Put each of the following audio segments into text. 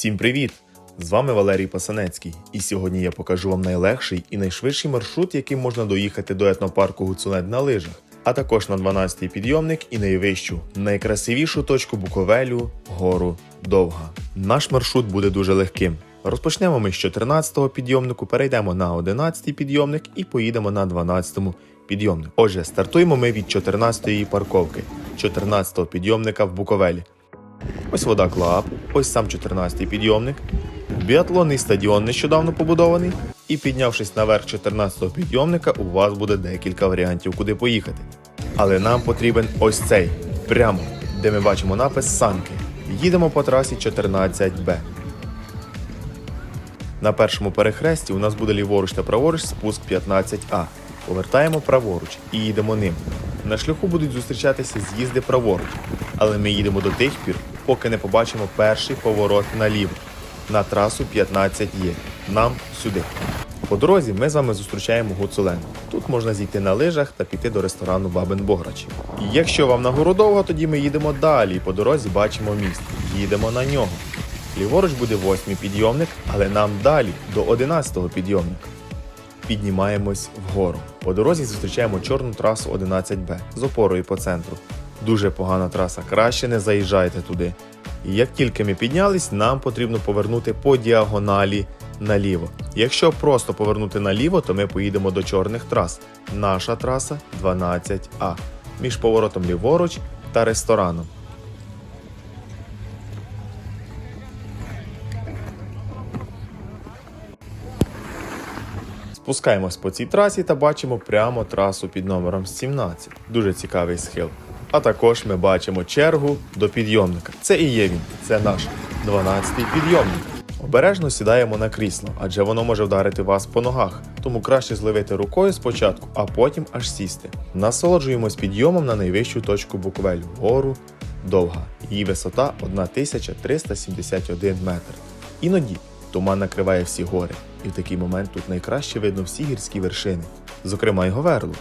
Всім привіт! З вами Валерій Пасанецький, і сьогодні я покажу вам найлегший і найшвидший маршрут, яким можна доїхати до етнопарку Гуцулет на лижах, а також на 12-й підйомник і найвищу, найкрасивішу точку Буковелю гору Довга. Наш маршрут буде дуже легким. Розпочнемо ми з 14-го підйомнику, перейдемо на 11-й підйомник і поїдемо на 12-му підйомнику. Отже, стартуємо ми від 14-ї парковки, 14-го підйомника в Буковелі. Ось вода Клаб, ось сам 14-й підйомник, біатлонний стадіон нещодавно побудований. І піднявшись наверх 14-го підйомника, у вас буде декілька варіантів, куди поїхати. Але нам потрібен ось цей, прямо, де ми бачимо напис Санки. Їдемо по трасі 14Б. На першому перехресті у нас буде ліворуч та праворуч спуск 15А. Повертаємо праворуч і їдемо ним. На шляху будуть зустрічатися з'їзди праворуч, але ми їдемо до тих пір, поки не побачимо перший поворот наліво. На трасу 15 є. Нам сюди. По дорозі ми з вами зустрічаємо Гуцулен. Тут можна зійти на лижах та піти до ресторану Бабин Бограчі. Якщо вам нагору тоді ми їдемо далі. і По дорозі бачимо міст. Їдемо на нього. Ліворуч буде восьмий підйомник, але нам далі до 11-го підйомника. Піднімаємось вгору. По дорозі зустрічаємо чорну трасу 11Б з опорою по центру. Дуже погана траса, краще не заїжджайте туди. І як тільки ми піднялись, нам потрібно повернути по діагоналі наліво. Якщо просто повернути наліво, то ми поїдемо до чорних трас. Наша траса 12А між поворотом ліворуч та рестораном. Спускаємось по цій трасі та бачимо прямо трасу під номером 17. Дуже цікавий схил. А також ми бачимо чергу до підйомника. Це і є він, це наш 12-й підйомник. Обережно сідаємо на крісло, адже воно може вдарити вас по ногах, тому краще зливити рукою спочатку, а потім аж сісти. Насолоджуємось підйомом на найвищу точку Буковелю гору довга. Її висота 1371 метр. Іноді туман накриває всі гори, і в такий момент тут найкраще видно всі гірські вершини, зокрема й Говерлу.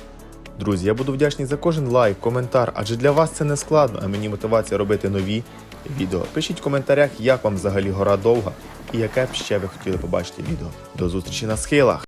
Друзі, я буду вдячний за кожен лайк, коментар, адже для вас це не складно, а мені мотивація робити нові відео. Пишіть в коментарях, як вам взагалі гора довга і яке б ще ви хотіли побачити відео. До зустрічі на схилах!